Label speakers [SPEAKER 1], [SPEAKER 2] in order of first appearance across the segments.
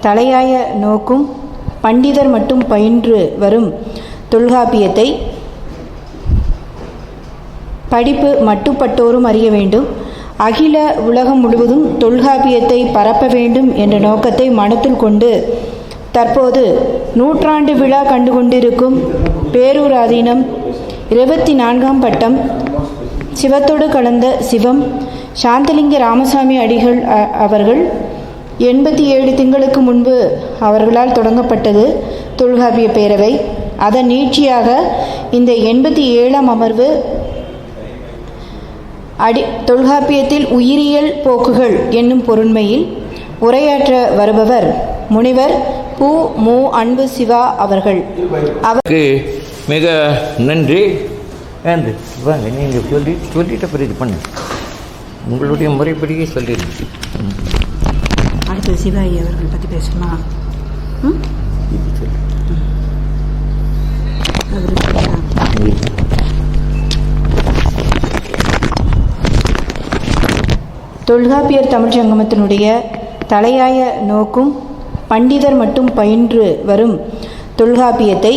[SPEAKER 1] தலையாய நோக்கும் பண்டிதர் மட்டும் பயின்று வரும் தொல்காப்பியத்தை படிப்பு மட்டுப்பட்டோரும் அறிய வேண்டும். அகில உலகம் முழுவதும் தொல்காப்பியத்தை பரப்ப வேண்டும் என்ற நோக்கத்தை மனத்தில் கொண்டு தற்போது நூற்றாண்டு விழா கண்டு கொண்டிருக்கும் இருபத்தி நான்காம் பட்டம். சிவத்தோடு கலந்த சிவம் சாந்தலிங்க ராமசாமி அடிகள் அ- அவர்கள் எண்பத்தி ஏழு திங்களுக்கு முன்பு அவர்களால் தொடங்கப்பட்டது தொல்காப்பிய பேரவை. அதன் நீட்சியாக இந்த எண்பத்தி ஏழாம் அமர்வு அடி தொல்காப்பியத்தில் உயிரியல் போக்குகள் என்னும் பொருண்மையில் உரையாற்ற வருபவர் முனிவர் பு. மு. அன்பு சிவா அவர்கள். அவர்
[SPEAKER 2] க்கு மிக நன்றி. வாங்க நீங்கள் சொல்லி சொல்லிட்ட பிறகு பண்ணு உங்களுடைய முறைப்படியே சொல்லிடுங்க.
[SPEAKER 1] டாக்டர் சிவாயி அவர்கள் பற்றி
[SPEAKER 2] பேசலாம்
[SPEAKER 1] தொல்காப்பியர் தமிழ் சங்கமத்தினுடைய தலையாய நோக்கும் பண்டிதர் மட்டும் பயின்று வரும் தொல்காப்பியத்தை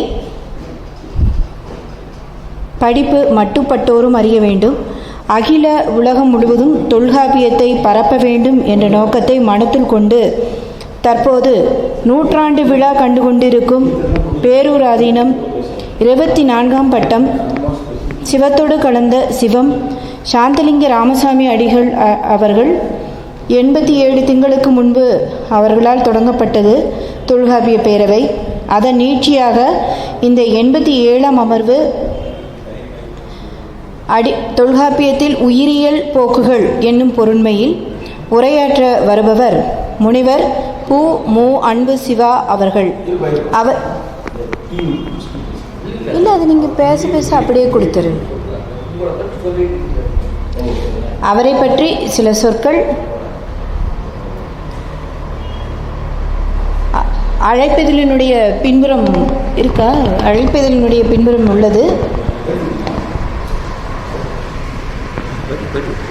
[SPEAKER 1] படிப்பு மட்டுப்பட்டோரும் அறிய வேண்டும். அகில உலகம் முழுவதும் தொல்காப்பியத்தை பரப்ப வேண்டும் என்ற நோக்கத்தை மனத்தில் கொண்டு தற்போது நூற்றாண்டு விழா கண்டுகொண்டிருக்கும் பேரூராதீனம் இருபத்தி நான்காம் பட்டம் சிவத்தோடு கலந்த சிவம் சாந்தலிங்க ராமசாமி அடிகள் அ- அவர்கள் எண்பத்தி ஏழு திங்களுக்கு முன்பு அவர்களால் தொடங்கப்பட்டது தொல்காப்பிய பேரவை. அதன் நீட்சியாக இந்த எண்பத்தி ஏழாம் அமர்வு அடி தொல்காப்பியத்தில் உயிரியல் போக்குகள் என்னும் பொருண்மையில் உரையாற்ற வருபவர் முனிவர் பு. மு. அன்பு சிவா அவர்கள். அவர் இல்லை அது நீங்கள் பேச பேச அப்படியே கொடுத்துரு. அவரை பற்றி சில சொற்கள். அழைப்பதிலினுடைய அழைப்பிதழினுடைய பின்புறம் இருக்கா? அழைப்பிதழினுடைய பின்புறம் உள்ளது. எடுத்து.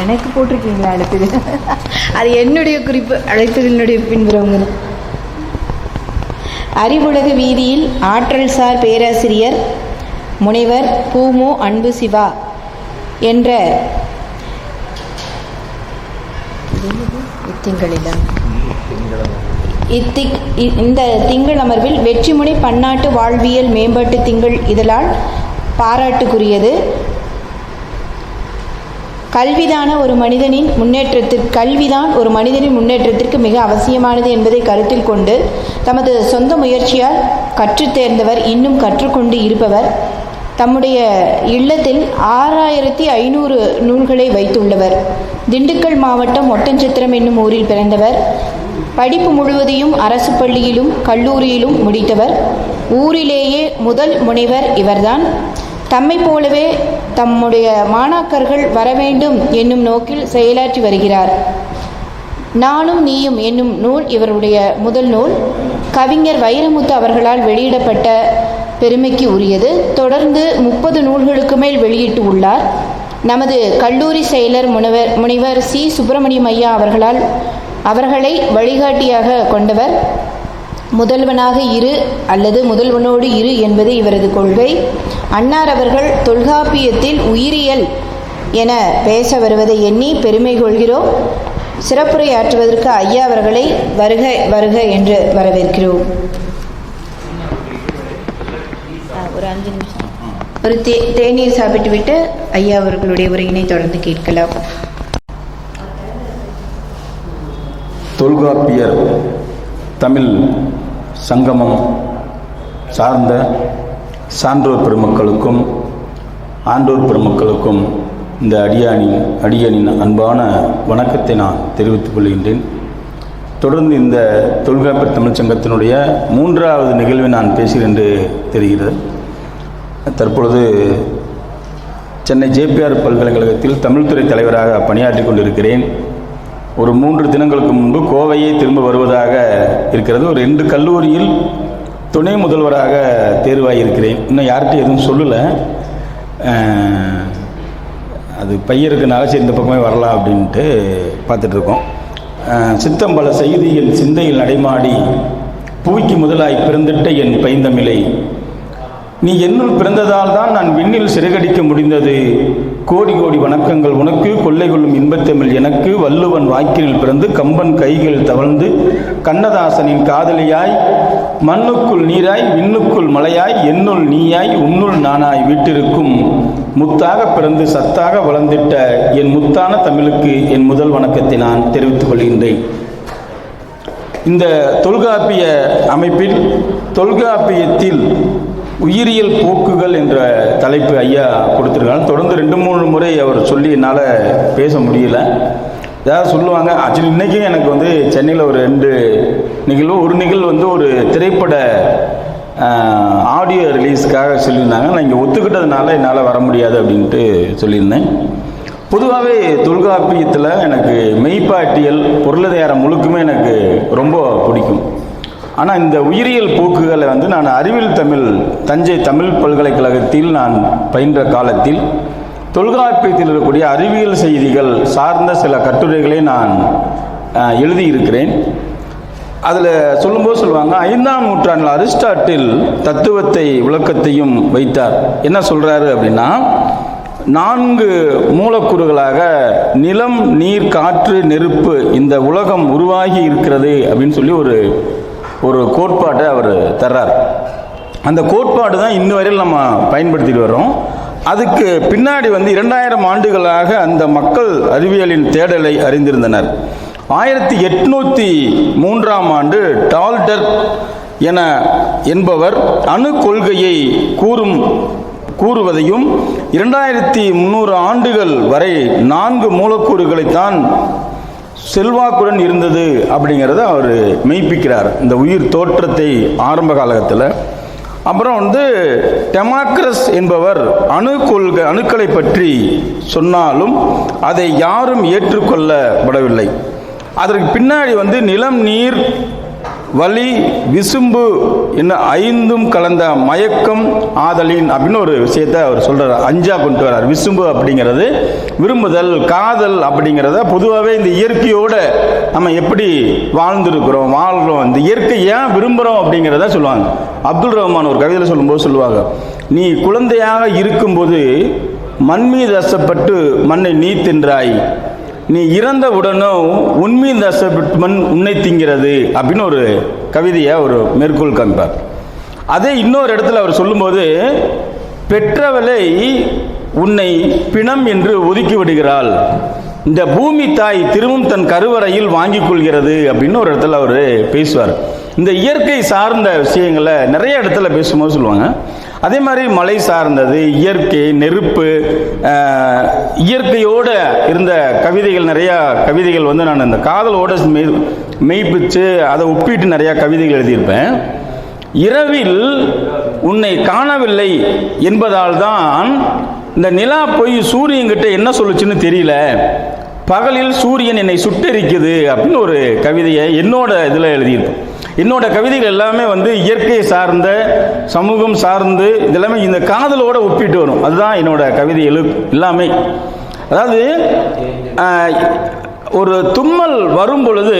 [SPEAKER 1] எனக்கு போட்டிருக்கீங்களா அழைப்பிதழ் அது என்னுடைய குறிப்பு. அழைப்பிதழினுடைய பின்புறவங்க அறிவுலக வீதியில் ஆற்றல் சார் பேராசிரியர் முனைவர் பூமு அன்பு சிவா என்ற இத்திங்களிடம் இத்திக் இந்த திங்கள் அமர்வில் வெற்றிமுனை பன்னாட்டு வாழ்வியல் மேம்பாட்டு திங்கள் இதழால் பாராட்டுக்குரியது. கல்விதான ஒரு மனிதனின் முன்னேற்றத்திற்கு கல்விதான் ஒரு மனிதனின் முன்னேற்றத்திற்கு மிக அவசியமானது என்பதை கருத்தில் கொண்டு தமது சொந்த முயற்சியால் கற்றுத் தேர்ந்தவர் இன்னும் கற்றுக்கொண்டு இருப்பவர். தம்முடைய இல்லத்தில் ஆறாயிரத்தி ஐநூறு நூல்களை வைத்துள்ளவர். திண்டுக்கல் மாவட்டம் ஒட்டஞ்சித்திரம் என்னும் ஊரில் பிறந்தவர். படிப்பு முழுவதையும் அரசு பள்ளியிலும் கல்லூரியிலும் முடித்தவர். ஊரிலேயே முதல் முனைவர் இவர்தான். தம்மை போலவே தம்முடைய மாணாக்கர்கள் வரவேண்டும் என்னும் நோக்கில் செயலாற்றி வருகிறார். நானும் நீயும் என்னும் நூல் இவருடைய முதல் நூல். கவிஞர் வைரமுத்து அவர்களால் வெளியிடப்பட்ட பெருமைக்கு உரியது. தொடர்ந்து முப்பது நூல்களுக்கு மேல் வெளியிட்டு உள்ளார். நமது கல்லூரி செயலர் முனைவர் முனிவர் சி. சுப்பிரமணியம் ஐயா அவர்களால் அவர்களை வழிகாட்டியாக கொண்டவர். முதல்வனாக இரு அல்லது முதல்வனோடு இரு என்பது இவரது கொள்கை. அன்னார் அவர்கள் தொல்காப்பியத்தில் உயிரியல் என பேச வருவதை எண்ணி பெருமை கொள்கிறோம். சிறப்புரையாற்றுவதற்கு ஐயா அவர்களை வருக வருக என்று வரவேற்கிறோம். ஒரு அஞ்சு நிமிஷம். ஒரு தே தேநீர் சாப்பிட்டு விட்டு ஐயா அவர்களுடைய உரையினை தொடர்ந்து கேட்கலாம்.
[SPEAKER 3] தொல்காப்பியர் தமிழ் சங்கமம் சார்ந்த சான்றோர் பெருமக்களுக்கும் ஆண்டோர் பெருமக்களுக்கும் இந்த அடியானின் அடியனின் அன்பான வணக்கத்தை நான் தெரிவித்துக் கொள்கின்றேன். தொடர்ந்து இந்த தொல்காப்பியர் தமிழ்ச் சங்கத்தினுடைய மூன்றாவது நிகழ்வை நான் பேசுகிறேன் என்று தெரிகிறது. தற்பொழுது சென்னை ஜேபிஆர் பல்கலைக்கழகத்தில் தமிழ்துறை தலைவராக பணியாற்றி கொண்டிருக்கிறேன். ஒரு மூன்று தினங்களுக்கு முன்பு கோவையே திரும்ப வருவதாக இருக்கிறது. ஒரு ரெண்டு கல்லூரியில் துணை முதல்வராக தேர்வாகியிருக்கிறேன் இன்னும் யார்கிட்டையும் எதுவும் சொல்லலை. அது பையருக்குனால சரி இந்த பக்கமே வரலாம் அப்படின்ட்டு பார்த்துட்ருக்கோம். சித்தம்பல பல செய்தியில் சிந்தையில் நடைமாடி பூய்க்கு முதலாய் பிறந்திட்ட என் பைந்தமிழை நீ என்னுள் பிறந்ததால் தான் நான் விண்ணில் சிறகடிக்க முடிந்தது. கோடி கோடி வணக்கங்கள் உனக்கு கொள்ளை கொள்ளும் இன்பத்தமிழ் எனக்கு. வள்ளுவன் வாக்கினில் பிறந்து கம்பன் கைகள் தவழ்ந்து கண்ணதாசனின் காதலியாய் மண்ணுக்குள் நீராய் விண்ணுக்குள் மலையாய் என்னுள் நீயாய் உன்னுள் நானாய் வீட்டிருக்கும். முத்தாக பிறந்து சத்தாக வளர்ந்திட்ட என் முத்தான தமிழுக்கு என் முதல் வணக்கத்தை நான் தெரிவித்துக் கொள்கின்றேன். இந்த தொல்காப்பிய அமைப்பில் தொல்காப்பியத்தில் உயிரியல் போக்குகள் என்ற தலைப்பு ஐயா கொடுத்துருக்காங்க. தொடர்ந்து ரெண்டு மூணு முறை அவர் சொல்லி என்னால் பேச முடியல. ஏதாவது சொல்லுவாங்க. ஆக்சுவலி இன்றைக்கும் எனக்கு வந்து சென்னையில் ஒரு ரெண்டு நிகழ்வு. ஒரு நிகழ்வு வந்து ஒரு திரைப்பட ஆடியோ ரிலீஸ்க்காக சொல்லியிருந்தாங்க. நான் இங்கே ஒத்துக்கிட்டதுனால என்னால் வர முடியாது அப்படின்ட்டு சொல்லியிருந்தேன். பொதுவாகவே தொல்காப்பியத்தில் எனக்கு மெய்ப்பாட்டியல் பொருளாதாரம் முழுக்குமே எனக்கு ரொம்ப பிடிக்கும். ஆனால் இந்த உயிரியல் போக்குகளை வந்து நான் அறிவியல் தமிழ் தஞ்சை தமிழ் பல்கலைக்கழகத்தில் நான் பயின்ற காலத்தில் தொல்காப்பியத்தில் இருக்கக்கூடிய அறிவியல் செய்திகள் சார்ந்த சில கட்டுரைகளை நான் எழுதியிருக்கிறேன். அதில் சொல்லும்போது சொல்லுவாங்க ஐந்தாம் நூற்றாண்டில் அரிஸ்டாட்டில் தத்துவத்தை விளக்கத்தையும் வைத்தார். என்ன சொல்கிறாரு அப்படின்னா நான்கு மூலக்கூறுகளாக நிலம் நீர் காற்று நெருப்பு இந்த உலகம் உருவாகி இருக்கிறது அப்படின்னு சொல்லி ஒரு ஒரு கோட்பாட்டை அவர் தர்றார். அந்த கோட்பாடு தான் இன்ன வரையில் நம்ம பயன்படுத்திட்டு வரோம் அதுக்கு பின்னாடி வந்து இரண்டாயிரம் ஆண்டுகளாக அந்த மக்கள் அறிவியலின் தேடலை அறிந்திருந்தனர். ஆயிரத்தி எட்நூற்றி மூன்றாம் ஆண்டு டால்டர் என என்பவர் அணு கொள்கையை கூறும் கூறுவதையும் இரண்டாயிரத்தி முந்நூறு ஆண்டுகள் வரை நான்கு மூலக்கூறுகளைத்தான் செல்வாக்குடன் இருந்தது அப்படிங்கிறத அவர் மெய்ப்பிக்கிறார். இந்த உயிர் தோற்றத்தை ஆரம்ப காலத்தில் அப்புறம் வந்து டெமாக்ரஸ் என்பவர் அணு கொள்கை அணுக்களை பற்றி சொன்னாலும் அதை யாரும் ஏற்றுக்கொள்ளப்படவில்லை. அதற்கு பின்னாடி வந்து நிலம் நீர் வலி விசும்பு என்ன ஐந்தும் கலந்த மயக்கம் ஆதலின் அப்படின்னு ஒரு விஷயத்தை அவர் சொல்கிறார் அஞ்சா கொண்டு வர்றார் விசும்பு அப்படிங்கிறது விரும்புதல் காதல் அப்படிங்கிறத பொதுவாகவே இந்த இயற்கையோட நம்ம எப்படி வாழ்ந்திருக்கிறோம் வாழ்கிறோம் இந்த இயற்கை ஏன் விரும்புகிறோம் அப்படிங்கிறத சொல்லுவாங்க. அப்துல் ரஹ்மான் ஒரு கவிதையில் சொல்லும்போது சொல்லுவாங்க நீ குழந்தையாக இருக்கும்போது மண் மீது அசப்பட்டு மண்ணை நீ தின்றாய். நீ இறந்த உடனும் உண்மையின் தசப்பட்டு உன்னை திங்கிறது அப்படின்னு ஒரு கவிதையை ஒரு மேற்கோள் காமிப்பார் அதே இன்னொரு இடத்துல அவர் சொல்லும்போது பெற்றவளை உன்னை பிணம் என்று ஒதுக்கி விடுகிறாள். இந்த பூமி தாய் திரும்பவும் தன் கருவறையில் வாங்கிக் கொள்கிறது அப்படின்னு ஒரு இடத்துல அவர் பேசுவார். இந்த இயற்கை சார்ந்த விஷயங்களை நிறைய இடத்துல பேசும்போது சொல்லுவாங்க. அதே மாதிரி மலை சார்ந்தது இயற்கை நெருப்பு இயற்கையோடு இயற்கையோட இருந்த கவிதைகள் நிறையா கவிதைகள் வந்து நான் இந்த காதலோட மெய் மெய்ப்பிச்சு அதை ஒப்பிட்டு நிறையா கவிதைகள் எழுதியிருப்பேன். இரவில் உன்னை காணவில்லை என்பதால் தான் இந்த நிலா போய் சூரியன்கிட்ட என்ன சொல்லுச்சுன்னு தெரியல. பகலில் சூரியன் என்னை சுட்டெரிக்குது அப்படின்னு ஒரு கவிதையை என்னோட இதில் எழுதியிருப்பேன் என்னோட கவிதைகள் எல்லாமே வந்து இயற்கை சார்ந்த சமூகம் சார்ந்து இதெல்லாமே இந்த காதலோட ஒப்பிட்டு வரும். அதுதான் என்னோட கவிதை எழு எல்லாமே. அதாவது ஒரு தும்மல் வரும் பொழுது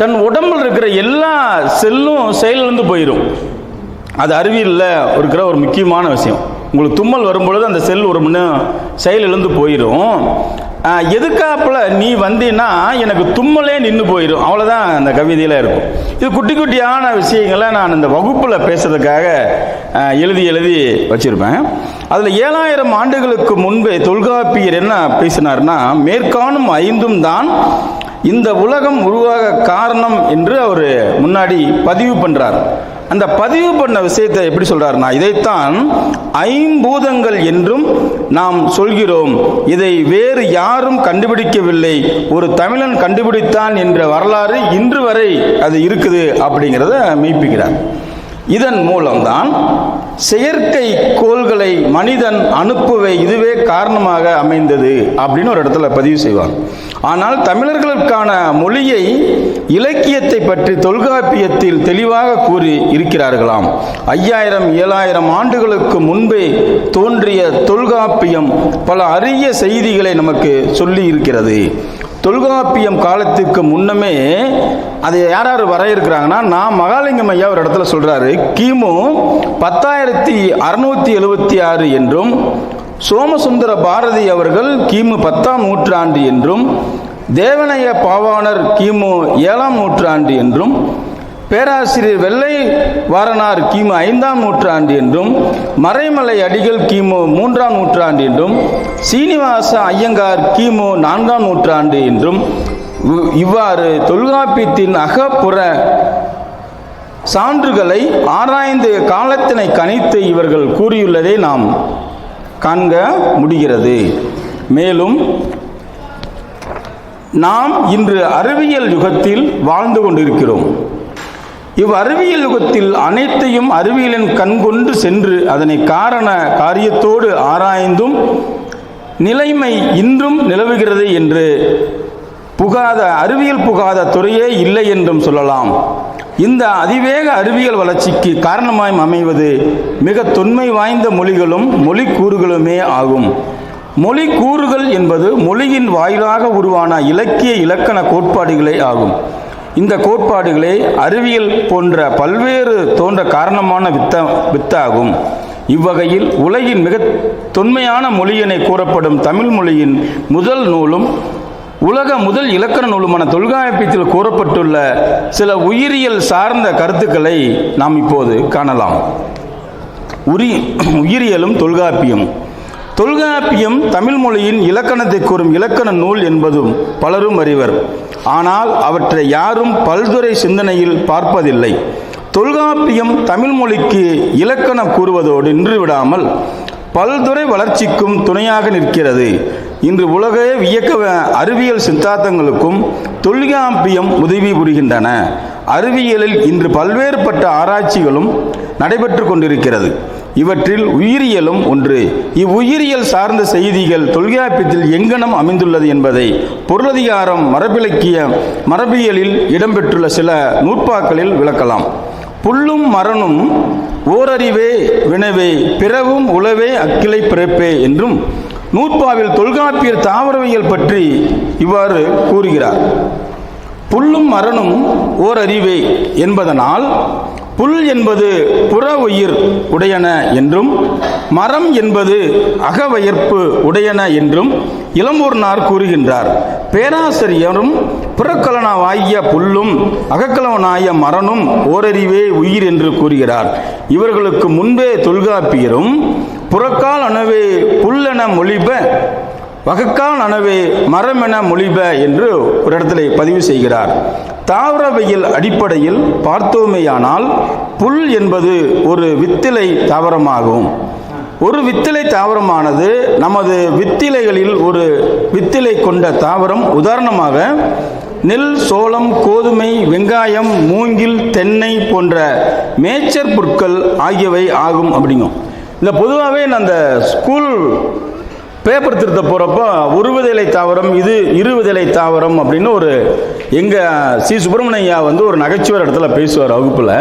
[SPEAKER 3] தன் உடம்பில் இருக்கிற எல்லா செல்லும் செயலிலிருந்து போயிடும் அது அறிவியலில் இருக்கிற ஒரு முக்கியமான விஷயம். உங்களுக்கு தும்மல் வரும்பொழுது அந்த செல் ஒரு முன்ன செயல் போயிடும் எதுக்காப்புல நீ வந்தீன்னா எனக்கு தும்மலே நின்று போயிடும் அவ்வளோதான் அந்த கவிதையில் இருக்கும். இது குட்டி குட்டியான விஷயங்களை நான் இந்த வகுப்பில் பேசுறதுக்காக எழுதி எழுதி வச்சுருப்பேன். அதில் ஏழாயிரம் ஆண்டுகளுக்கு முன்பே தொல்காப்பியர் என்ன பேசினார்னா மேற்காணும் ஐந்தும் தான் இந்த உலகம் உருவாக காரணம் என்று அவர் முன்னாடி பதிவு பண்ணுறார் அந்த பதிவு பண்ண விஷயத்தை எப்படி சொல்றாருன்னா இதைத்தான் ஐம்பூதங்கள் என்றும் நாம் சொல்கிறோம். இதை வேறு யாரும் கண்டுபிடிக்கவில்லை. ஒரு தமிழன் கண்டுபிடித்தான் என்ற வரலாறு இன்று வரை அது இருக்குது அப்படிங்கிறத மெய்ப்பிக்கிறார் இதன் மூலம்தான் செயற்கை கோள்களை மனிதன் அனுப்புவை இதுவே காரணமாக அமைந்தது அப்படின்னு ஒரு இடத்துல பதிவு செய்வாங்க. ஆனால் தமிழர்களுக்கான மொழியை இலக்கியத்தை பற்றி தொல்காப்பியத்தில் தெளிவாக கூறி இருக்கிறார்களாம். ஐயாயிரம் ஏழாயிரம் ஆண்டுகளுக்கு முன்பே தோன்றிய தொல்காப்பியம் பல அரிய செய்திகளை நமக்கு சொல்லி இருக்கிறது. தொல்காப்பியம் காலத்துக்கு முன்னமே அதை யார் யார் வரையிருக்கிறாங்கன்னா நான் மகாலிங்கம் ஐயா ஒரு இடத்துல சொல்கிறாரு கிமு பத்தாயிரத்தி அறுநூத்தி எழுபத்தி ஆறு என்றும் சோமசுந்தர பாரதி அவர்கள் கிமு பத்தாம் நூற்றாண்டு என்றும் தேவனைய பாவாணர் கிமு ஏழாம் நூற்றாண்டு என்றும் பேராசிரியர் வெள்ளை வாரனார் கிமு ஐந்தாம் நூற்றாண்டு என்றும் மறைமலை அடிகள் கிமு மூன்றாம் நூற்றாண்டு என்றும் சீனிவாச ஐயங்கார் கிமு நான்காம் நூற்றாண்டு என்றும் இவ்- இவ்வாறு தொல்காப்பியத்தின் அகப்புற சான்றுகளை ஆராய்ந்து காலத்தினை கணித்து இவர்கள் கூறியுள்ளதை நாம் காண்க முடிகிறது. மேலும் நாம் இன்று அறிவியல் யுகத்தில் வாழ்ந்து கொண்டிருக்கிறோம். இவ் அறிவியல் யுகத்தில் அனைத்தையும் அறிவியலின் கண்கொண்டு சென்று அதனை காரண காரியத்தோடு ஆராய்ந்தும் நிலைமை இன்றும் நிலவுகிறது என்று புகாத அறிவியல் புகாத துறையே இல்லை என்றும் சொல்லலாம். இந்த அதிவேக அறிவியல் வளர்ச்சிக்கு காரணமாய் அமைவது மிக தொன்மை வாய்ந்த மொழிகளும் மொழி கூறுகளுமே ஆகும். மொழி கூறுகள் என்பது மொழியின் வாயிலாக உருவான இலக்கிய இலக்கண கோட்பாடுகளே ஆகும். இந்த கோட்பாடுகளே அறிவியல் போன்ற பல்வேறு தோன்ற காரணமான வித்த வித்தாகும். இவ்வகையில் உலகின் மிக தொன்மையான மொழியினை கூறப்படும் தமிழ் மொழியின் முதல் நூலும் உலக முதல் இலக்கண நூலுமான தொல்காப்பியத்தில் கூறப்பட்டுள்ள சில உயிரியல் சார்ந்த கருத்துக்களை நாம் இப்போது காணலாம். உரி உயிரியலும் தொல்காப்பியம். தொல்காப்பியம் தமிழ் மொழியின் இலக்கணத்தை கூறும் இலக்கண நூல் என்பதும் பலரும் அறிவர். ஆனால் அவற்றை யாரும் பல்துறை சிந்தனையில் பார்ப்பதில்லை. தொல்காப்பியம் தமிழ் மொழிக்கு இலக்கணம் கூறுவதோடு நின்று விடாமல் பல்துறை வளர்ச்சிக்கும் துணையாக நிற்கிறது. இன்று உலகே வியக்க அறிவியல் சித்தாந்தங்களுக்கும் தொல்காப்பியம் உதவி புரிகின்றன. அறிவியலில் இன்று பல்வேறுபட்ட ஆராய்ச்சிகளும் நடைபெற்று கொண்டிருக்கிறது. இவற்றில் உயிரியலும் ஒன்று. இவ்வுயிரியல் சார்ந்த செய்திகள் தொல்காப்பியத்தில் எங்கனம் அமைந்துள்ளது என்பதை பொருளதிகாரம் மரபிலக்கிய மரபியலில் இடம்பெற்றுள்ள சில நூற்பாக்களில் விளக்கலாம். புல்லும் மரணும் ஓரறிவே வினவே பிறவும் உளவே அக்கிளை பிறப்பே என்றும் நூற்பாவில் தொல்காப்பியர் தாவரவியல் பற்றி இவ்வாறு கூறுகிறார். புல்லும் மரணும் ஓர் அறிவே என்பதனால் புல் என்பது புற உயிர் உடையன என்றும் மரம் என்பது அகவயர்ப்பு உடையன என்றும் இளம்பூர்னார் கூறுகின்றார். பேராசிரியரும் புறக்கலனாகிய புல்லும் அகக்கலவனாய மரனும் ஓரறிவே உயிர் என்று கூறுகிறார். இவர்களுக்கு முன்பே தொல்காப்பியரும் புறக்கால் அணுவே புல்லென மொழிப வகக்கால் அணவே மரமென மொழிப என்று ஒரு இடத்துல பதிவு செய்கிறார். தாவரவியல் அடிப்படையில் பார்த்தோமேயானால் புல் என்பது ஒரு வித்திலை தாவரமாகும். ஒரு வித்திலை தாவரமானது நமது வித்திலைகளில் ஒரு வித்திலை கொண்ட தாவரம். உதாரணமாக நெல் சோளம் கோதுமை வெங்காயம் மூங்கில் தென்னை போன்ற மேய்ச்சற் பொருட்கள் ஆகியவை ஆகும் அப்படிங்கும். இந்த பொதுவாகவே நான் அந்த ஸ்கூல் பேப்பர் திருத்த போகிறப்போ ஒரு விதைலை தாவரம் இது இரு விதைலை தாவரம் அப்படின்னு ஒரு எங்கள் சி. சுப்பிரமணியா வந்து ஒரு நகைச்சுவர் இடத்துல பேசுவார் வகுப்பில்.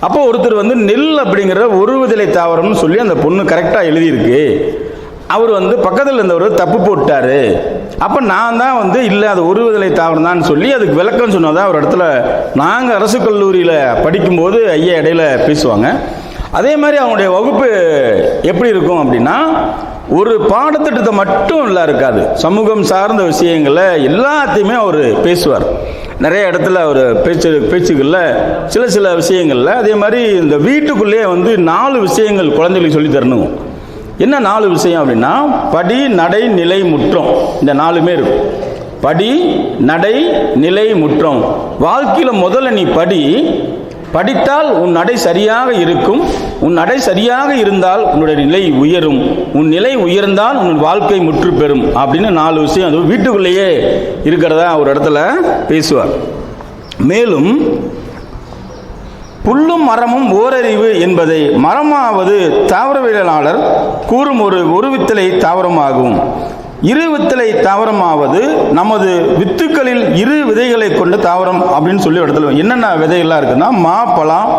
[SPEAKER 3] அப்போ ஒருத்தர் வந்து நெல் அப்படிங்கிற ஒரு விதைலை தாவரம்னு சொல்லி அந்த பொண்ணு கரெக்டாக எழுதியிருக்கு. அவர் வந்து பக்கத்தில் இருந்தவர் தப்பு போட்டாரு. அப்போ நான் தான் வந்து இல்லை அது ஒரு விதலை தாவரம் தான் சொல்லி அதுக்கு விளக்கம் சொன்னதான் ஒரு இடத்துல நாங்கள் அரசு கல்லூரியில் படிக்கும்போது ஐயா இடையில பேசுவாங்க. அதே மாதிரி அவங்களுடைய வகுப்பு எப்படி இருக்கும் அப்படின்னா ஒரு பாடத்திட்டத்தை மட்டும் இல்லை இருக்காது. சமூகம் சார்ந்த விஷயங்களை எல்லாத்தையுமே அவர் பேசுவார். நிறைய இடத்துல அவர் பேச்சு பேச்சுகளில் சில சில விஷயங்களில் அதே மாதிரி இந்த வீட்டுக்குள்ளேயே வந்து நாலு விஷயங்கள் குழந்தைகளுக்கு சொல்லி தரணும். என்ன நாலு விஷயம் அப்படின்னா படி நடை நிலை முற்றம். இந்த நாலுமே இருக்கும். படி நடை நிலை முற்றம். வாழ்க்கையில் முதல்ல நீ படி படித்தால் உன் நடை சரியாக இருக்கும். உன் நடை சரியாக இருந்தால் உன்னுடைய நிலை உயரும். உன் நிலை உயர்ந்தால் உன் வாழ்க்கை முற்று பெறும் அப்படின்னு நாலு விஷயம். அது வீட்டுக்குள்ளேயே இருக்கிறதா ஒரு இடத்துல பேசுவார். மேலும் புல்லும் மரமும் ஓரறிவு என்பதை மரமாவது தாவரவியலாளர் கூறும் ஒரு ஒரு வித்தலை தாவரமாகும். இரு வித்தலை தாவரமாவது நமது வித்துக்களில் இரு விதைகளை கொண்ட தாவரம் அப்படின்னு சொல்லி இடத்துல என்னென்ன விதைகள்லாம் இருக்குன்னா மாப்பழம்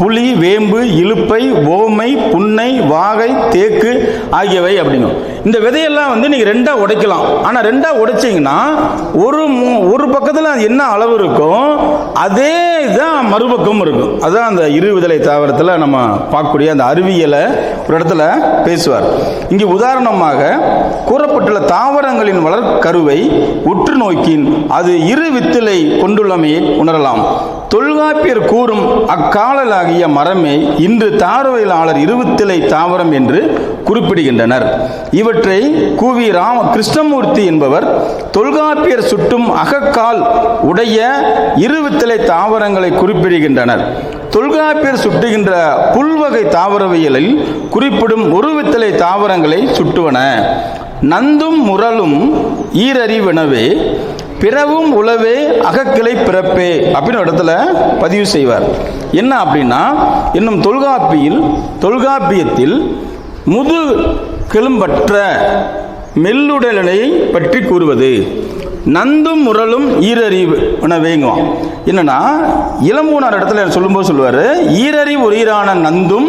[SPEAKER 3] புளி வேம்பு இலுப்பை ஓமை புன்னை வாகை தேக்கு ஆகியவை அப்படிங்கும் இந்த விதையெல்லாம் வந்து நீங்கள் ரெண்டாக உடைக்கலாம். ஆனால் ரெண்டாக உடைச்சிங்கன்னா ஒரு ஒரு பக்கத்தில் என்ன அளவு இருக்கும் அதே தான் மறுபக்கம் இருக்கும். அதுதான் அந்த இரு விதலை தாவரத்தில் நம்ம பார்க்கக்கூடிய அந்த அறிவியலை ஒரு இடத்துல பேசுவார். இங்கே உதாரணமாக கூறப்பட்டுள்ள தாவரங்களின் வளர்க்கருவை உற்று நோக்கின் அது இரு வித்திலை கொண்டுள்ளமையை உணரலாம். தொல்காப்பியர் கூறும் அக்காலலாகிய மரமே இன்று தாவரவியலாளர் இருவித்திலை தாவரம் என்று குறிப்பிடுகின்றனர். இவற்றை கூவி ராம கிருஷ்ணமூர்த்தி என்பவர் தொல்காப்பியர் சுட்டும் அகக்கால் உடைய இருவித்திலை தாவரங்களை குறிப்பிடுகின்றனர். தொல்காப்பியர் சுட்டுகின்ற புல்வகை தாவரவியலில் குறிப்பிடும் ஒரு வித்தலை தாவரங்களை சுட்டுவன. நந்தும் முரலும் ஈரறிவெனவே பிறவும் உளவே அகக்கிளை பிறப்பே அப்படின்னு இடத்துல பதிவு செய்வார். என்ன அப்படின்னா இன்னும் தொல்காப்பியில் தொல்காப்பியத்தில் முது கெலும்பற்ற மெல்லுடலை பற்றி கூறுவது. நந்தும் முரலும் ஈரறிவு உணவேங்குவான் என்னன்னா இளம்பூனார் இடத்துல சொல்லும்போது சொல்லுவார் ஈரறிவு உயிரான நந்தும்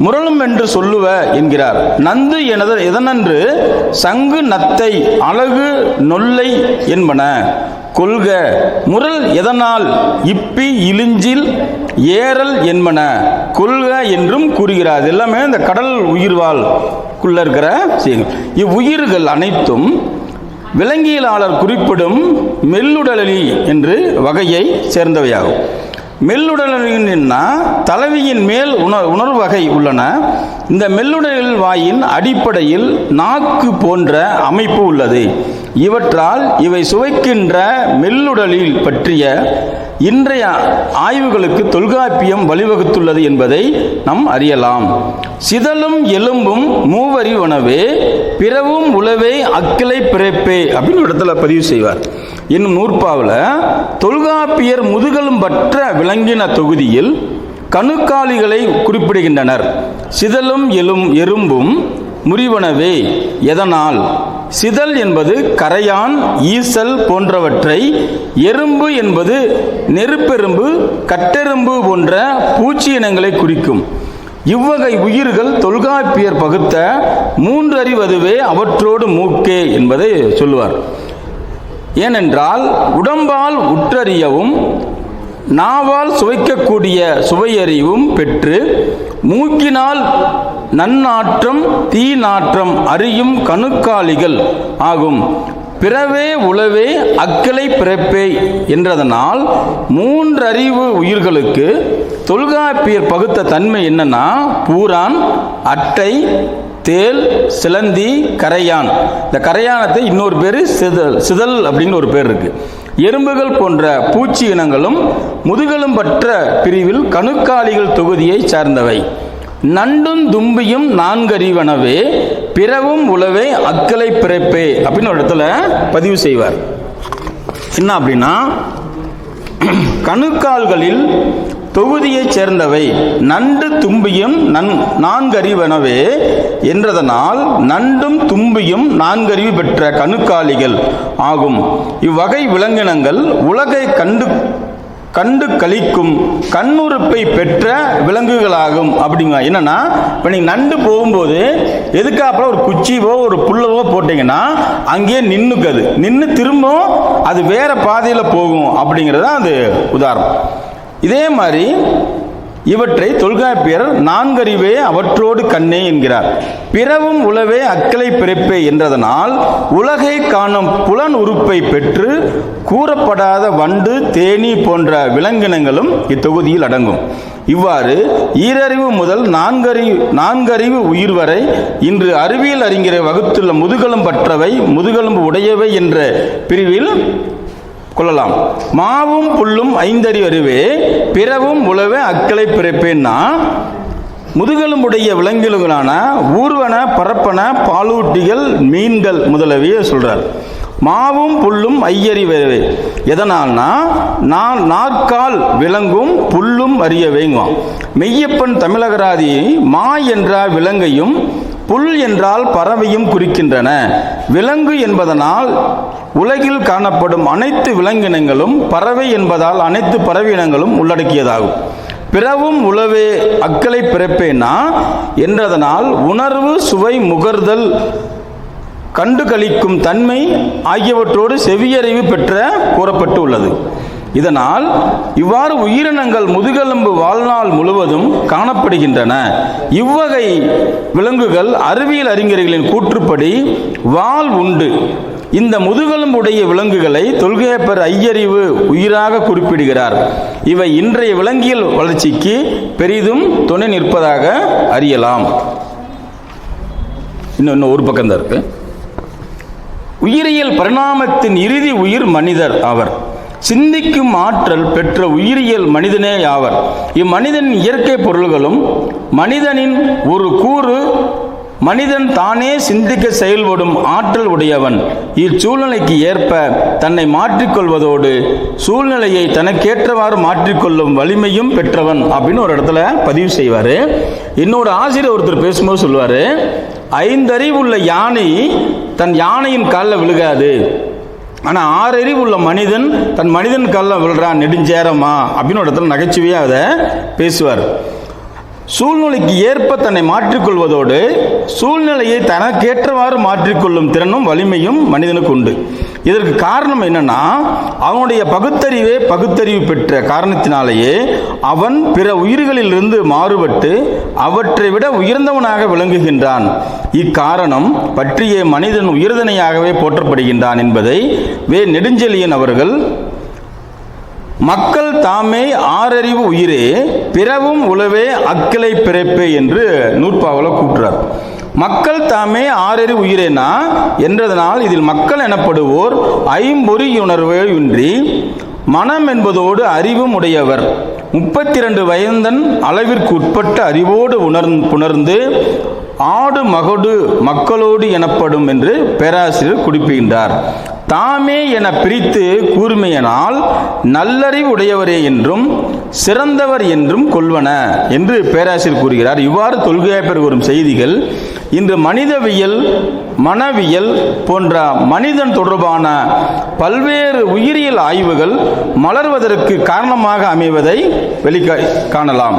[SPEAKER 3] முரளும் என்று சொல்லுவ என்கிறார். நந்து எனது எதனன்று? சங்கு நத்தை அழகு நொல்லை என்பன. கொள்க முரல் எதனால்? இப்பி இழிஞ்சில் ஏறல் என்பன. கொள்க என்றும் கூறுகிறார். எல்லாமே இந்த கடல் உயிர்வாழ்க்குள்ள இருக்கிற விஷயங்கள். இவ்வுயிர்கள் அனைத்தும் விலங்கியலாளர் குறிப்பிடும் மெல்லுடலி என்று வகையை சேர்ந்தவையாகும். மெல்லுடலின்னா தலைவியின் மேல் உணர் உணர்வு வகை உள்ளன. இந்த மெல்லுடல் வாயின் அடிப்படையில் நாக்கு போன்ற அமைப்பு உள்ளது. இவற்றால் இவை சுவைக்கின்ற மெல்லுடலில் பற்றிய இன்றைய ஆய்வுகளுக்கு தொல்காப்பியம் வழிவகுத்துள்ளது என்பதை நாம் அறியலாம். சிதலும் எலும்பும் மூவரி உணவே பிறவும் உளவே அக்கிளை பிறப்பே அப்படின்னு இடத்துல பதிவு செய்வார். இன்னும் நூற்பாவில் தொல்காப்பியர் முதுகலும் பற்ற விளங்கின தொகுதியில் கணுக்காலிகளை குறிப்பிடுகின்றனர். சிதலும் எலும் எறும்பும் முறிவனவே எதனால்? சிதல் என்பது கரையான் ஈசல் போன்றவற்றை எறும்பு என்பது நெருப்பெரும்பு கட்டெரும்பு போன்ற பூச்சி இனங்களை குறிக்கும். இவ்வகை உயிர்கள் தொல்காப்பியர் பகுத்த மூன்றறிவதுவே அவற்றோடு மூக்கே என்பதை சொல்லுவார். ஏனென்றால் உடம்பால் உற்றறியவும் நாவால் சுவைக்கக்கூடிய சுவையறிவும் பெற்று மூக்கினால் நன்னாற்றம் தீ நாற்றம் அறியும் கணுக்காலிகள் ஆகும். பிறவே உளவே அக்கலை பிறப்பே என்றதனால் மூன்றறிவு உயிர்களுக்கு தொல்காப்பியர் பகுத்த தன்மை என்னன்னா பூரான் அட்டை தேல் சிலந்தி கரையான். இந்த கரையானத்தை இன்னொரு பேர் சிதல் சிதல் அப்படின்னு ஒரு பேர் இருக்கு. எறும்புகள் போன்ற பூச்சி இனங்களும் முதுகெலும் பற்ற பிரிவில் கணுக்காலிகள் தொகுதியை சார்ந்தவை. நண்டும் தும்பியும் நான்கறிவனவே பிறவும் உளவே அக்கலை பிறப்பே அப்படின்னு ஒரு இடத்துல பதிவு செய்வார். என்ன அப்படின்னா கணுக்கால்களில் தொகுதியைச் சேர்ந்தவை நண்டு தும்பியும் நன் நான்கறிவனவே என்றதனால் நண்டும் தும்பியும் நான்கறிவு பெற்ற கணுக்காலிகள் ஆகும். இவ்வகை விலங்கினங்கள் உலகை கண்டு கண்டு கழிக்கும் கண்ணுறுப்பை பெற்ற விலங்குகளாகும். அப்படிங்க என்னன்னா இப்போ நீங்கள் நண்டு போகும்போது எதுக்காப்புல ஒரு குச்சிவோ ஒரு புல்லவோ போட்டிங்கன்னா அங்கேயே நின்றுக்குது நின்று திரும்பவும் அது வேற பாதையில் போகும் அப்படிங்கிறது தான் அது உதாரணம். இதே மாதிரி இவற்றை தொல்காப்பியர் நான்கறிவே அவற்றோடு கண்ணே என்கிறார். பிறவும் உளவே அக்கலை பிறப்பே என்றதனால் உலகை காணும் புலன் உறுப்பை பெற்று கூறப்படாத வண்டு தேனி போன்ற விலங்கினங்களும் இத்தொகுதியில் அடங்கும். இவ்வாறு ஈரறிவு முதல் நான்கறிவு நான்கறிவு உயிர் வரை இன்று அறிவியல் அறிஞரை வகுத்துள்ள முதுகெலும் பற்றவை முதுகெலும்பு உடையவை என்ற பிரிவில் கொள்ளலாம். மாவும் புல்லும் ஐந்தறி அறிவே பிறவும் உழவே அக்களை பிறப்பேன்னா முதுகெலும்புடைய விலங்கினங்களான ஊர்வன பரப்பன பாலூட்டிகள் மீன்கள் முதலவிய சொல்றார். மாவும் புல்லும் ஐயறி ஐயறிவே எதனால்னா நான் நாற்கால் விலங்கும் புல்லும் அறியவேங்குவான். மெய்யப்பன் தமிழகராதி மா என்ற விலங்கையும் புல் என்றால் பறவையும் குறிக்கின்றன. விலங்கு என்பதனால் உலகில் காணப்படும் அனைத்து விலங்கினங்களும் பறவை என்பதால் அனைத்து பறவையினங்களும் உள்ளடக்கியதாகும். பிறவும் உளவே அக்களை பிறப்பேனா? என்றதனால் உணர்வு சுவை முகர்தல் கண்டுகளிக்கும் தன்மை ஆகியவற்றோடு செவியறிவு பெற்ற கூறப்பட்டு உள்ளது இதனால் இவ்வாறு உயிரினங்கள் முதுகெலும்பு வாழ்நாள் முழுவதும் காணப்படுகின்றன. இவ்வகை விலங்குகள் அறிவியல் அறிஞர்களின் கூற்றுப்படி வால் உண்டு. இந்த முதுகெலும்புடைய விலங்குகளை தொல்கையப்பர் ஐயறிவு உயிராக குறிப்பிடுகிறார். இவை இன்றைய விலங்கியல் வளர்ச்சிக்கு பெரிதும் துணை நிற்பதாக அறியலாம். இன்னும் இன்னும் ஒரு பக்கம் தான் இருக்கு. உயிரியல் பரிணாமத்தின் இறுதி உயிர் மனிதர் அவர். சிந்திக்கும் ஆற்றல் பெற்ற உயிரியல் மனிதனே ஆவர் இம்மனிதனின் இயற்கை பொருள்களும் மனிதனின் ஒரு கூறு மனிதன் தானே சிந்திக்க செயல்படும் ஆற்றல் உடையவன். இச்சூழ்நிலைக்கு ஏற்ப தன்னை மாற்றிக்கொள்வதோடு சூழ்நிலையை தனக்கேற்றவாறு மாற்றிக்கொள்ளும் வலிமையும் பெற்றவன் அப்படின்னு ஒரு இடத்துல பதிவு செய்வார். இன்னொரு ஆசிரியர் ஒருத்தர் பேசும்போது சொல்லுவார் ஐந்தறிவுள்ள யானை தன் யானையின் காலில் விழுகாது. ஆனால் ஆறறிவு உள்ள மனிதன் தன் மனிதன் கல்ல விழுறான் நெடுஞ்சேரமா? அப்படின்னு ஒரு இடத்துல நகைச்சுவையாக அதை பேசுவார். சூழ்நிலைக்கு ஏற்ப தன்னை மாற்றிக்கொள்வதோடு சூழ்நிலையை தனக்கேற்றவாறு மாற்றிக்கொள்ளும் திறனும் வலிமையும் மனிதனுக்கு உண்டு. இதற்கு காரணம் என்னன்னா அவனுடைய பகுத்தறிவே பகுத்தறிவு பெற்ற காரணத்தினாலேயே அவன் பிற உயிர்களிலிருந்து மாறுபட்டு அவற்றை விட உயர்ந்தவனாக விளங்குகின்றான். இக்காரணம் பற்றிய மனிதன் உயர்தனையாகவே போற்றப்படுகின்றான் என்பதை வே நெடுஞ்செழியன் அவர்கள் மக்கள் தாமே ஆறறிவு உயிரே பிறவும் உளவே அக்கிளை பிறப்பே என்று நூற்பாவில் கூட்டுறார் மக்கள் தாமே ஆறறி உயிரேனா? என்றதனால் இதில் மக்கள் எனப்படுவோர் ஐம்பொறியுணர்வே இன்றி மனம் என்பதோடு அறிவும் உடையவர். முப்பத்தி ரெண்டு வயந்தன் அளவிற்கு உட்பட்ட அறிவோடு உணர் புணர்ந்து ஆடு மகடு மக்களோடு எனப்படும் என்று பேராசிரியர் குறிப்பிடுகின்றார். தாமே என பிரித்து கூர்மையனால் நல்லறிவு உடையவரே என்றும் சிறந்தவர் என்றும் கொள்வன என்று பேராசிரியர் கூறுகிறார். இவ்வாறு தொல்கையாப்பர் கூறும் செய்திகள் இன்று மனிதவியல் மனவியல் போன்ற மனிதன் தொடர்பான பல்வேறு உயிரியல் ஆய்வுகள் மலர்வதற்கு காரணமாக அமைவதை வெளிக்க காணலாம்.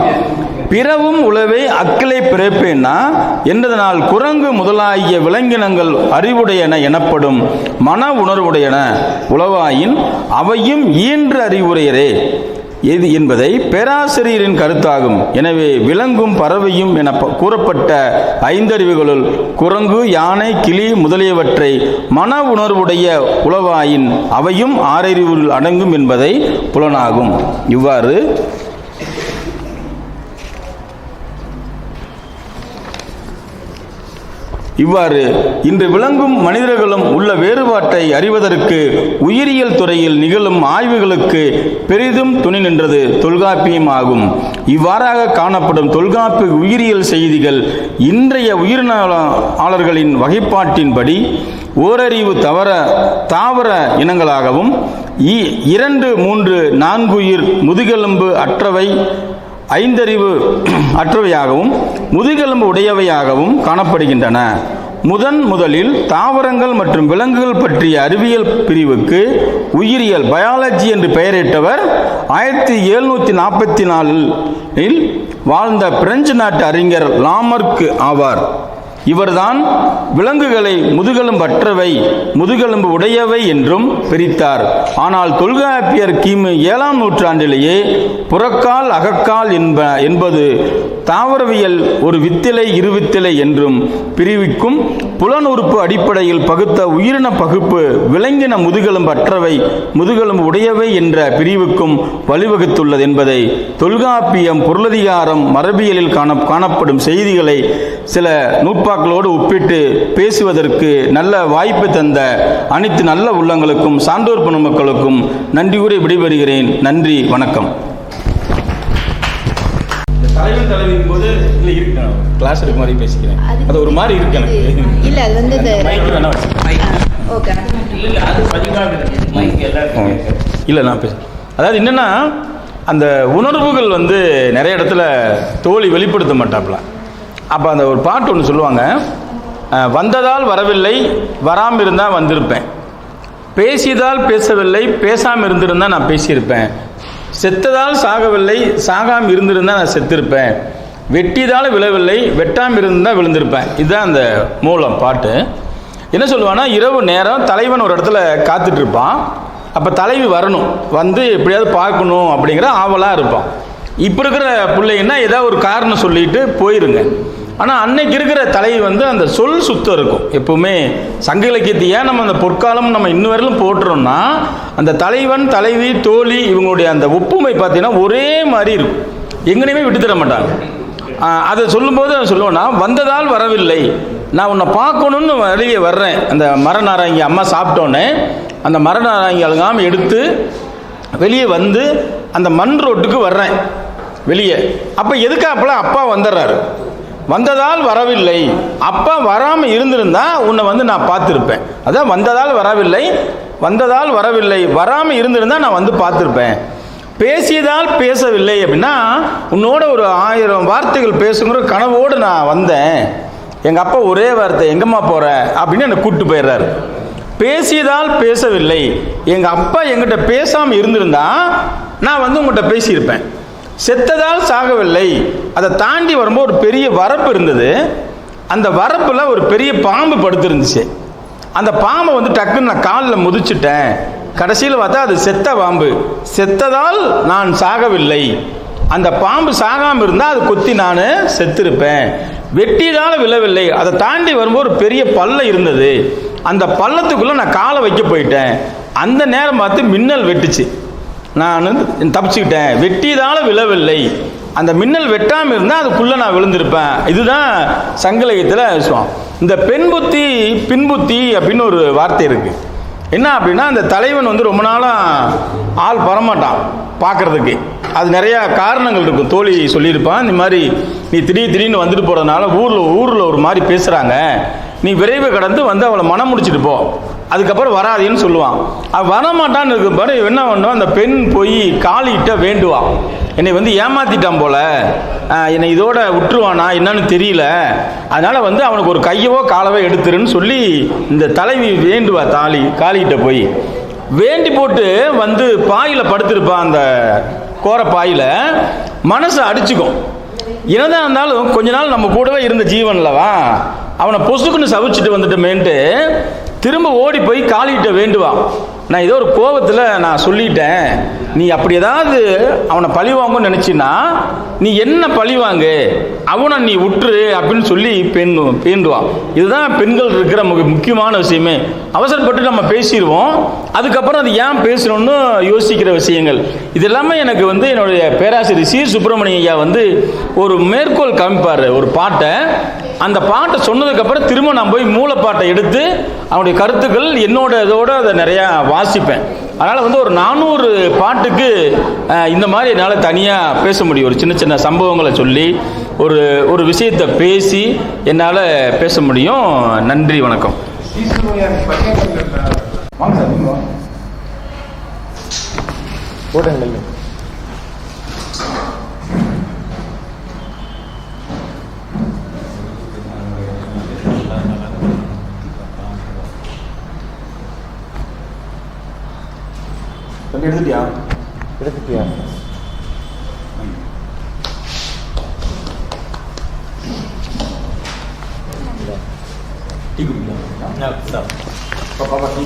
[SPEAKER 3] பிறவும் உளவே அக்கிளை பிறப்பேனா? என்றதனால் குரங்கு முதலாகிய விலங்கினங்கள் அறிவுடையன எனப்படும் மன உணர்வுடையன. உளவாயின் அவையும் ஈன்று அறிவுரையரே எது என்பதை பேராசிரியரின் கருத்தாகும். எனவே விலங்கும் பறவையும் என ப- கூறப்பட்ட ஐந்தறிவுகளுள் குரங்கு யானை கிளி முதலியவற்றை மன உணர்வுடைய உளவாயின் அவையும் ஆறறிவுள் அடங்கும் என்பதை புலனாகும். இவ்வாறு இவ்வாறு இன்று விளங்கும் மனிதர்களும் உள்ள வேறுபாட்டை அறிவதற்கு உயிரியல் துறையில் நிகழும் ஆய்வுகளுக்கு பெரிதும் துணி நின்றது தொல்காப்பியம் ஆகும் இவ்வாறாக காணப்படும் தொல்காப்பு உயிரியல் செய்திகள் இன்றைய உயிரினலாளர்களின் வகைப்பாட்டின்படி ஓரறிவு தவற தாவர இனங்களாகவும் இ- இரண்டு மூன்று நான்குயிர் முதுகெலும்பு அற்றவை ஐந்தறிவு அற்றவையாகவும் முதுகெலும்பு உடையவையாகவும் காணப்படுகின்றன. முதன் முதலில் தாவரங்கள் மற்றும் விலங்குகள் பற்றிய அறிவியல் பிரிவுக்கு உயிரியல் பயாலஜி என்று பெயரிட்டவர் ஆயிரத்தி எழுநூற்றி நாற்பத்தி நாலில் வாழ்ந்த பிரெஞ்சு நாட்டு அறிஞர் லாமர்க் ஆவார். இவர்தான் விலங்குகளை முதுகெலும்பு அற்றவை முதுகெலும்பு உடையவை என்றும் பிரித்தார். ஆனால் தொல்காப்பியர் கிமு ஏழாம் நூற்றாண்டிலேயே புறக்கால் அகக்கால் என்ப என்பது தாவரவியல் ஒரு வித்திலை இருவித்திலை என்றும் பிரிவிக்கும் புலனுறுப்பு அடிப்படையில் பகுத்த உயிரின பகுப்பு விலங்கின முதுகெலும்பு அற்றவை முதுகெலும்பு உடையவை என்ற பிரிவுக்கும் வழிவகுத்துள்ளது என்பதை தொல்காப்பியம் பொருளதிகாரம் மரபியலில் காண காணப்படும் செய்திகளை சில நூற்பாக்களோடு ஒப்பிட்டு பேசுவதற்கு நல்ல வாய்ப்பு தந்த அனைத்து நல்ல உள்ளங்களுக்கும் சான்றோர் பெருமக்களுக்கும் நன்றி கூறி விடைபெறுகிறேன். நன்றி வணக்கம். தலைவன் தலைவிக்கும் போது இல்லை இருக்கு கிளாஸ் எடுக்க மாதிரி பேசிக்கிறேன். அது ஒரு மாதிரி இருக்கு எனக்கு.
[SPEAKER 1] இல்ல அது வந்து இந்த
[SPEAKER 3] மைக் வேணா.
[SPEAKER 1] ஓகே
[SPEAKER 2] இல்லை அது மைக் எல்லாருக்கும்.
[SPEAKER 3] இல்லை நான் பேச அதாவது என்னென்னா அந்த உணர்வுகள் வந்து நிறைய இடத்துல தோழி வெளிப்படுத்த மாட்டாப்புல அப்போ அந்த ஒரு பாட்டு ஒன்று சொல்லுவாங்க வந்ததால் வரவில்லை வராமல் இருந்தால் வந்திருப்பேன். பேசியதால் பேசவில்லை பேசாமல் இருந்திருந்தால் நான் பேசியிருப்பேன். செத்ததால் சாகவில்லை சாகாமல் இருந்திருந்தால் நான் செத்திருப்பேன். வெட்டியதால் விழவில்லை வெட்டாமல் இருந்தால் விழுந்திருப்பேன். இதுதான் அந்த மூலம் பாட்டு. என்ன சொல்லுவான்னா இரவு நேரம் தலைவன் ஒரு இடத்துல காத்துட்டு இருப்பான். அப்போ தலைவி வரணும். வந்து எப்படியாவது பார்க்கணும் அப்படிங்கிற ஆவலாக இருப்பான். இப்போ இருக்கிற பிள்ளைங்கன்னா ஏதாவது ஒரு காரணம் சொல்லிட்டு போயிருங்க. ஆனால் அன்னைக்கு இருக்கிற தலைவி வந்து அந்த சொல் சுத்தம் இருக்கும். எப்பவுமே சங்க இலக்கியத்தை ஏன் நம்ம அந்த பொற்காலம் நம்ம இன்ன வரையிலும் போட்டுறோம்னா அந்த தலைவன் தலைவி தோழி இவங்களுடைய அந்த ஒப்புமை பார்த்தீங்கன்னா ஒரே மாதிரி இருக்கும். எங்கனையுமே விட்டு தர மாட்டாங்க. அதை சொல்லும்போது சொல்லுவோன்னா சொல்லுவேன்னா வந்ததால் வரவில்லை. நான் உன்னை பார்க்கணுன்னு வெளியே வர்றேன். அந்த மரநாராயங்கி அம்மா சாப்பிட்டோன்னே அந்த மரநாராயங்கி அழுகாமல் எடுத்து வெளியே வந்து அந்த மண் ரோட்டுக்கு வர்றேன். வெளியே. அப்போ எதுக்காப்புல அப்பா வந்துடுறாரு வந்ததால் வரவில்லை. அப்பா வராமல் இருந்திருந்தா உன்னை வந்து நான் பார்த்துருப்பேன். அதான் வந்ததால் வரவில்லை வந்ததால் வரவில்லை வராமல் இருந்திருந்தா நான் வந்து பார்த்துருப்பேன். பேசியதால் பேசவில்லை அப்படின்னா உன்னோட ஒரு ஆயிரம் வார்த்தைகள் பேசுங்கிற கனவோடு நான் வந்தேன். எங்கள் அப்பா ஒரே வார்த்தை எங்கம்மா போகிற அப்படின்னு என்னை கூப்பிட்டு போயிடுறாரு. பேசியதால் பேசவில்லை. எங்கள் அப்பா எங்கிட்ட பேசாமல் இருந்திருந்தா நான் வந்து உங்கள்கிட்ட பேசியிருப்பேன். செத்ததால் சாகவில்லை. அதை தாண்டி வரும்போது ஒரு பெரிய வரப்பு இருந்தது. அந்த வரப்பில் ஒரு பெரிய பாம்பு படுத்திருந்துச்சு. அந்த பாம்பை வந்து டக்குன்னு நான் காலில் முதிச்சுட்டேன். கடைசியில் பார்த்தா அது செத்த பாம்பு. செத்ததால் நான் சாகவில்லை. அந்த பாம்பு சாகாமல் இருந்தால் அது கொத்தி நான் செத்திருப்பேன். வெட்டியதால் விழவில்லை. அதை தாண்டி வரும்போது ஒரு பெரிய பள்ளம் இருந்தது. அந்த பள்ளத்துக்குள்ளே நான் காலை வைக்க போயிட்டேன். அந்த நேரம் பார்த்து மின்னல் வெட்டுச்சு. நான் வந்து தப்பிச்சுக்கிட்டேன். வெட்டியதால் விழவில்லை. அந்த மின்னல் வெட்டாமல் இருந்தால் அதுக்குள்ளே நான் விழுந்திருப்பேன். இதுதான் சங்கலயத்தில் சொல்லுவான் இந்த பெண் புத்தி பின்புத்தி அப்படின்னு ஒரு வார்த்தை இருக்குது என்ன அப்படின்னா அந்த தலைவன் வந்து ரொம்ப நாளாக ஆள் பரமாட்டான் பார்க்கறதுக்கு அது நிறையா காரணங்கள் இருக்கும். தோழி சொல்லியிருப்பான் இந்த மாதிரி நீ திடீர் திடீர்னு வந்துட்டு போகிறதுனால ஊரில் ஊரில் ஒரு மாதிரி பேசுகிறாங்க நீ விரைவு கடந்து வந்து அவளை மனம் முடிச்சுட்டு போ. அதுக்கப்புறம் வராதேன்னு சொல்லுவான். அவன் வரமாட்டான்னு இருக்க பாரு என்ன பண்ணுவான்? அந்த பெண் போய் காலிட்ட வேண்டுவான். என்னை வந்து ஏமாத்திட்டான் போல. என்னை இதோட விட்டுருவானா? என்னன்னு தெரியல. அதனால வந்து அவனுக்கு ஒரு கையவோ காலவோ எடுத்துருன்னு சொல்லி இந்த தலைவி வேண்டுவா தாலி காளிகிட்ட போய். வேண்டி போட்டு வந்து பாயில் படுத்திருப்பான் அந்த கோர பாயில். மனசை அடிச்சுக்கும். என்னதான் இருந்தாலும் கொஞ்ச நாள் நம்ம கூடவே இருந்த ஜீவன்லவா? அவனை பொசுக்குன்னு சவிச்சிட்டு வந்துட்டோமேன்ட்டு திரும்ப ஓடி போய் காளிகிட்ட வேண்டுவான். நான் ஏதோ ஒரு கோபத்தில் நான் சொல்லிட்டேன். நீ அப்படி ஏதாவது அவனை பழி வாங்கன்னு நினச்சின்னா நீ என்ன பழி வாங்கு? அவனை நீ விட்டுரு அப்படின்னு சொல்லி பெண் பேண்டுவான் இதுதான் பெண்கள் இருக்கிற முக்கியமான விஷயமே. அவசரப்பட்டு நம்ம பேசிடுவோம். அதுக்கப்புறம் அது ஏன் பேசணும்னு யோசிக்கிற விஷயங்கள். இது எல்லாமே எனக்கு வந்து என்னுடைய பேராசிரியர் சி. சுப்பிரமணிய ஐயா வந்து ஒரு மேற்கோள் காமிப்பார் ஒரு பாட்டை. அந்த பாட்டை சொன்னதுக்கப்புறம் திரும்ப நான் போய் மூலப்பாட்டை எடுத்து அவனுடைய கருத்துக்கள் என்னோட இதோட அதை நிறையா வாசிப்பேன். அதனால் வந்து ஒரு நானூறு பாட்டுக்கு இந்த மாதிரி என்னால் தனியாக பேச முடியும். ஒரு சின்ன சின்ன சம்பவங்களை சொல்லி ஒரு ஒரு விஷயத்தை பேசி என்னால் பேச முடியும். நன்றி வணக்கம். வாங்க தம்பி எடுத்துட்டியா
[SPEAKER 2] எடுத்துட்டியா
[SPEAKER 3] டீ குடிக்கலாம் பாப்பா டீ